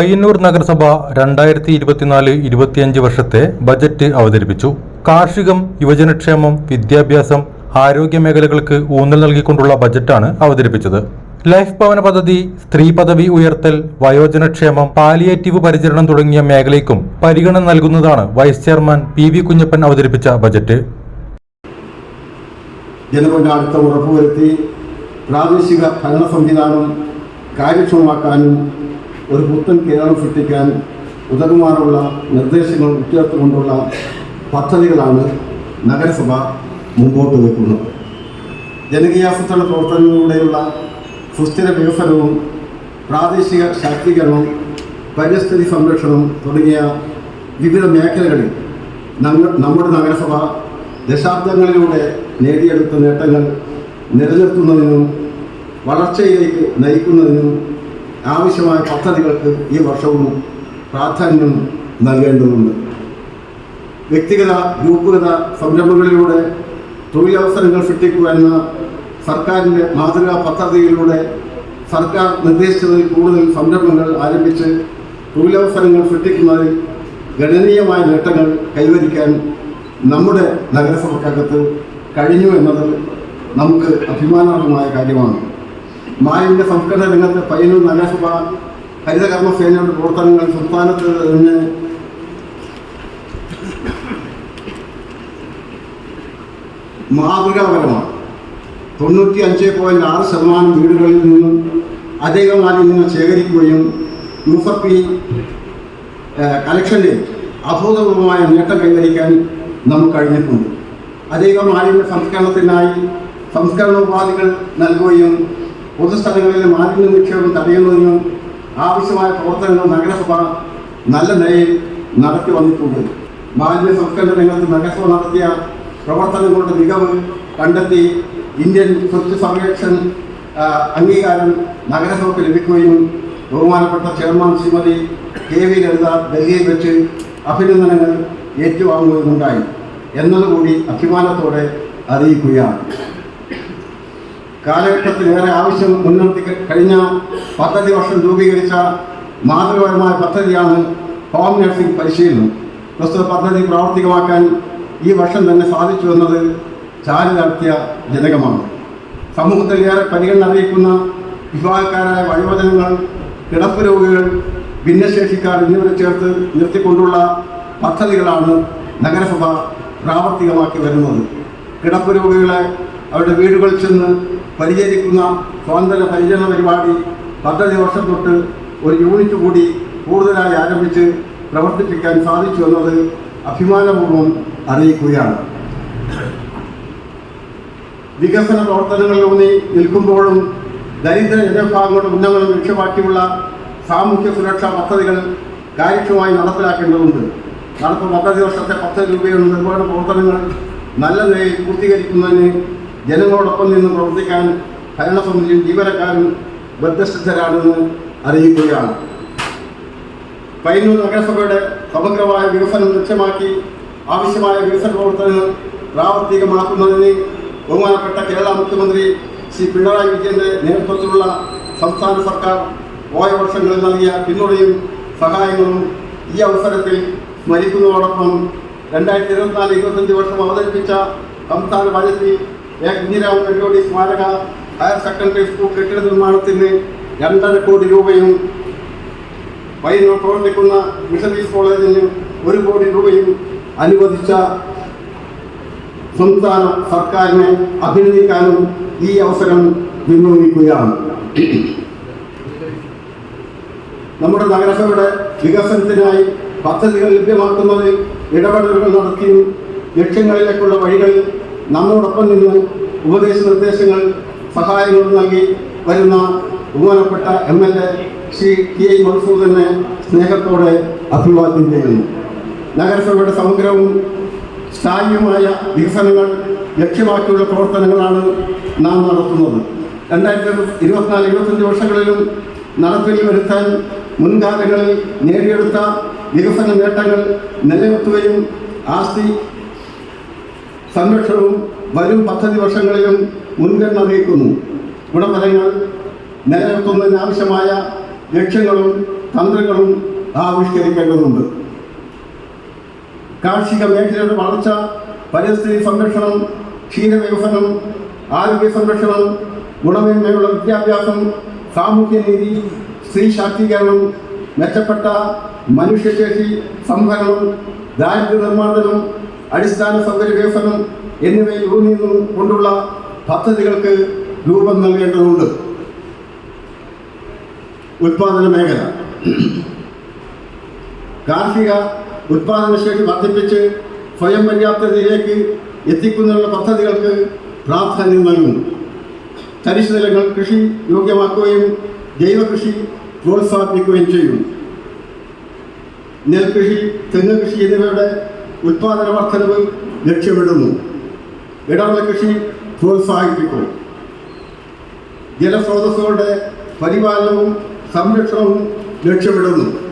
പയ്യന്നൂർ നഗരസഭ രണ്ടായിരത്തി ഇരുപത്തിനാല് ഇരുപത്തിയഞ്ച് വർഷത്തെ ബജറ്റ് അവതരിപ്പിച്ചു. കാർഷികം യുവജനക്ഷേമം വിദ്യാഭ്യാസം ആരോഗ്യ മേഖലകൾക്ക് ഊന്നൽ നൽകിക്കൊണ്ടുള്ള ബജറ്റാണ് അവതരിപ്പിച്ചത്. ലൈഫ് ഭവന പദ്ധതി സ്ത്രീ പദവി ഉയർത്തൽ വയോജനക്ഷേമം പാലിയേറ്റീവ് പരിചരണം തുടങ്ങിയ മേഖലയ്ക്കും പരിഗണന നൽകുന്നതാണ് vice chairman P V Kunjappan അവതരിപ്പിച്ച ബജറ്റ്. പ്രാദേശിക ഭരണ സംവിധാനം കാര്യക്ഷമമാക്കാനും ഒരു പുത്തൻ കേരളം സൃഷ്ടിക്കാൻ ഉതകുമാറുള്ള നിർദ്ദേശങ്ങൾ ഉച്ചേർത്തുകൊണ്ടുള്ള പദ്ധതികളാണ് നഗരസഭ മുമ്പോട്ട് വയ്ക്കുന്നത് ജനകീയാസൂത്രണ പ്രവർത്തനങ്ങളിലൂടെയുള്ള സുസ്ഥിര വികസനവും പ്രാദേശിക ശാക്തീകരണവും പരിസ്ഥിതി സംരക്ഷണം തുടങ്ങിയ വിവിധ മേഖലകളിൽ നമ്മ- നമ്മുടെ നഗരസഭ ദശാബ്ദങ്ങളിലൂടെ നേടിയെടുത്ത നേട്ടങ്ങൾ നിലനിർത്തുന്നതിനും വളർച്ചയിലേക്ക് നയിക്കുന്നതിനും ആവശ്യമായ പദ്ധതികൾക്ക് ഈ വർഷവും പ്രാധാന്യം നൽകേണ്ടതുണ്ട്. വ്യക്തിഗത ഗ്രൂപ്പുഗത സംരംഭങ്ങളിലൂടെ തൊഴിലവസരങ്ങൾ സൃഷ്ടിക്കുക എന്ന സർക്കാരിന്റെ മാതൃകാ പദ്ധതിയിലൂടെ സർക്കാർ നിർദ്ദേശിച്ചതിൽ കൂടുതൽ സംരംഭങ്ങൾ ആരംഭിച്ച് തൊഴിലവസരങ്ങൾ സൃഷ്ടിക്കുന്നതിൽ ഗണനീയമായ നേട്ടങ്ങൾ കൈവരിക്കാൻ നമ്മുടെ നഗരസഭക്കകത്ത് കഴിഞ്ഞു എന്നത് നമുക്ക് അഭിമാനാർഹമായ കാര്യമാണ്. മാലിന്യ സംസ്കരണ രംഗത്ത് പയ്യന്നൂർ നഗരസഭ ഹരിതകർമ്മ സേനയുടെ പ്രവർത്തനങ്ങൾ സംസ്ഥാനത്ത് നിന്ന് മാതൃകാപരമാണ്. തൊണ്ണൂറ്റി അഞ്ച് പോയിന്റ് ആറ് ശതമാനം വീടുകളിൽ നിന്നും അധിക മാലിന്യങ്ങൾ ശേഖരിക്കുകയും യൂസർ പി കലക്ഷനിൽ അഭൂതപൂർവമായ നേട്ടം കൈവരിക്കാൻ നമുക്ക് കഴിഞ്ഞിട്ടുണ്ട്. അധിക മാലിന്യ സംസ്കരണത്തിനായി സംസ്കരണ ഉപാധികൾ നൽകുകയും പൊതുസ്ഥലങ്ങളിലെ മാലിന്യ നിക്ഷേപം തടയുന്നതിനും ആവശ്യമായ പ്രവർത്തനങ്ങൾ നഗരസഭ നല്ല നിലയിൽ നടത്തി വന്നിട്ടുണ്ട്. മാലിന്യ സംസ്കരണ രംഗത്ത് നഗരസഭ നടത്തിയ പ്രവർത്തനങ്ങളുടെ മികവ് കണ്ടെത്തി ഇന്ത്യൻ സ്വച്ഛ സർവേക്ഷൻ അംഗീകാരം നഗരസഭയ്ക്ക് ലഭിക്കുകയും ബഹുമാനപ്പെട്ട chairman Shrimati K V Lalitha ഡൽഹിയിൽ വെച്ച് അഭിനന്ദനങ്ങൾ ഏറ്റുവാങ്ങുകയുമുണ്ടായി. എന്നതുകൂടി അഭിമാനത്തോടെ അറിയിക്കുകയാണ്. കാലഘട്ടത്തിലേറെ ആവശ്യം മുൻനിർത്തി കഴിഞ്ഞ പദ്ധതി വർഷം രൂപീകരിച്ച മാതൃകപരമായ പദ്ധതിയാണ് ഹോം നഴ്സിംഗ് പരിശീലനം. പ്രസ്തുത പദ്ധതി പ്രാവർത്തികമാക്കാൻ ഈ വർഷം തന്നെ സാധിച്ചു എന്നത് ചാരിതാർത്ഥ്യ ജനകമാണ്. സമൂഹത്തിൽ ഏറെ പരിഗണന അറിയിക്കുന്ന വിഭാഗക്കാരായ വയോജനങ്ങൾ കിടപ്പ് രോഗികൾ ഭിന്നശേഷിക്കാർ എന്നിവരെ ചേർത്ത് നിർത്തിക്കൊണ്ടുള്ള പദ്ധതികളാണ് നഗരസഭ പ്രാവർത്തികമാക്കി വരുന്നത്. കിടപ്പ് രോഗികളെ അവരുടെ വീടുകളിൽ ചെന്ന് പരിചരിക്കുന്ന സ്വാതന്ത്ര്യ പരിചരണ പരിപാടി പദ്ധതി വർഷം തൊട്ട് ഒരു യൂണിറ്റ് കൂടി കൂടുതലായി ആരംഭിച്ച് പ്രവർത്തിപ്പിക്കാൻ സാധിച്ചു എന്നത് അഭിമാനപൂർവം അറിയിക്കുകയാണ്. വികസന പ്രവർത്തനങ്ങളിലൂന്നി നിൽക്കുമ്പോഴും ദരിദ്ര ജനവിഭാഗങ്ങളുടെ ഉന്നമനം ലക്ഷ്യമാക്കിയുള്ള സാമൂഹ്യ സുരക്ഷാ പദ്ധതികൾ കാര്യക്ഷമമായി നടപ്പിലാക്കേണ്ടതുണ്ട്. നടപ്പ് പദ്ധതി വർഷത്തെ പദ്ധതി രൂപയുടെ നിർവഹണ പ്രവർത്തനങ്ങൾ നല്ല നിലയിൽ പൂർത്തീകരിക്കുന്നതിന് ജനങ്ങളോടൊപ്പം നിന്ന് പ്രവർത്തിക്കാൻ ഭരണസമിതിയും ജീവനക്കാരും ബദ്ധശ്രദ്ധരാണെന്ന് അറിയിക്കുകയാണ്. പയ്യന്നൂർ നഗരസഭയുടെ സമഗ്രമായ വികസനം ലക്ഷ്യമാക്കി ആവശ്യമായ വികസന പ്രവർത്തനങ്ങൾ പ്രാവർത്തികമാക്കുന്നതിന് ബഹുമാനപ്പെട്ട കേരള മുഖ്യമന്ത്രി ശ്രീ പിണറായി വിജയന്റെ നേതൃത്വത്തിലുള്ള സംസ്ഥാന സർക്കാർ പോയ വർഷങ്ങളിൽ നൽകിയ പിന്തുണയും സഹായങ്ങളും ഈ അവസരത്തിൽ സ്മരിക്കുന്നതോടൊപ്പം രണ്ടായിരത്തി ഇരുപത്തിനാല് ഇരുപത്തഞ്ച് വർഷം അവതരിപ്പിച്ച സംസ്ഥാന ബജറ്റിൽ കുഞ്ഞിരാമൻ നെല്ലോടി സ്മാരക ഹയർ സെക്കൻഡറി സ്കൂൾ കെട്ടിട നിർമ്മാണത്തിന് രണ്ടര കോടി രൂപയും വൈകുന്നേരം പ്രവർത്തിക്കുന്ന മിഷണറീസ് കോളേജിന് ഒരു കോടി രൂപയും അനുവദിച്ച സംസ്ഥാന സർക്കാരിനെ അഭിനന്ദിക്കാനും ഈ അവസരം വിനിയോഗിക്കുകയാണ് നമ്മുടെ നഗരസഭയുടെ വികസനത്തിനായി പദ്ധതികൾ ലഭ്യമാക്കുന്നതിൽ ഇടപെടലുകൾ നടത്തിയും ലക്ഷ്യങ്ങളിലേക്കുള്ള വഴികളിൽ നമ്മോടൊപ്പം നിന്ന് ഉപദേശ നിർദ്ദേശങ്ങൾ സഹായങ്ങൾ നൽകി വരുന്ന ബഹുമാനപ്പെട്ട M L A Shri T I മൻസൂറിനെ സ്നേഹത്തോടെ അഭിവാദ്യം ചെയ്യുന്നു. നഗരസഭയുടെ സമഗ്രവും സ്ഥായിയുമായ വികസനങ്ങൾ ലക്ഷ്യമാക്കിയുള്ള പ്രവർത്തനങ്ങളാണ് നാം നടത്തുന്നത്. രണ്ടായിരത്തി ഇരുപത്തിനാല് ഇരുപത്തഞ്ച് വർഷങ്ങളിലും നടപ്പിൽ വരുത്താൻ മുൻകാലങ്ങളിൽ നേടിയെടുത്ത വികസന നേട്ടങ്ങൾ നിലനിർത്തുകയും ആസ്തി സംരക്ഷണവും വരും പദ്ധതി വർഷങ്ങളിലും മുൻഗണന അറിയിക്കുന്നു. ഗുണഫലങ്ങൾ നിലനിർത്തുന്നതിനാവശ്യമായ ലക്ഷ്യങ്ങളും തന്ത്രങ്ങളും ആവിഷ്കരിക്കേണ്ടതുണ്ട്. കാർഷിക മേഖലയുടെ വളർച്ച പരിസ്ഥിതി സംരക്ഷണം ക്ഷീരവികസനം ആരോഗ്യ സംരക്ഷണം ഗുണമേന്മയുള്ള വിദ്യാഭ്യാസം സാമൂഹ്യനീതി സ്ത്രീ ശാക്തീകരണം മെച്ചപ്പെട്ട മനുഷ്യശേഷി സംഭരണം ദാരിദ്ര്യ നിർമ്മാർജനം അടിസ്ഥാന സൗകര്യ വികസനം എന്നിവയിൽ ഊന്നി കൊണ്ടുള്ള പദ്ധതികൾക്ക് രൂപം നൽകേണ്ടതുണ്ട്. ഉത്പാദന മേഖല. കാർഷിക ഉൽപാദനശേഷി വർദ്ധിപ്പിച്ച് സ്വയം പര്യാപ്തതയിലേക്ക് എത്തിക്കുന്നതിനുള്ള പദ്ധതികൾക്ക് പ്രാധാന്യം നൽകും തരിശു നിലങ്ങൾ കൃഷി യോഗ്യമാക്കുകയും ജൈവ കൃഷി പ്രോത്സാഹിപ്പിക്കുകയും ചെയ്യും നെൽകൃഷി തെങ്ങ് കൃഷി എന്നിവയുടെ ഉത്പാദന വർധനവ് ലക്ഷ്യമിടുന്നു. ഇടവിള കൃഷി പ്രോത്സാഹിപ്പിക്കും. ജലസ്രോതസ്സുകളുടെ പരിപാലനവും സംരക്ഷണവും ലക്ഷ്യമിടുന്നു.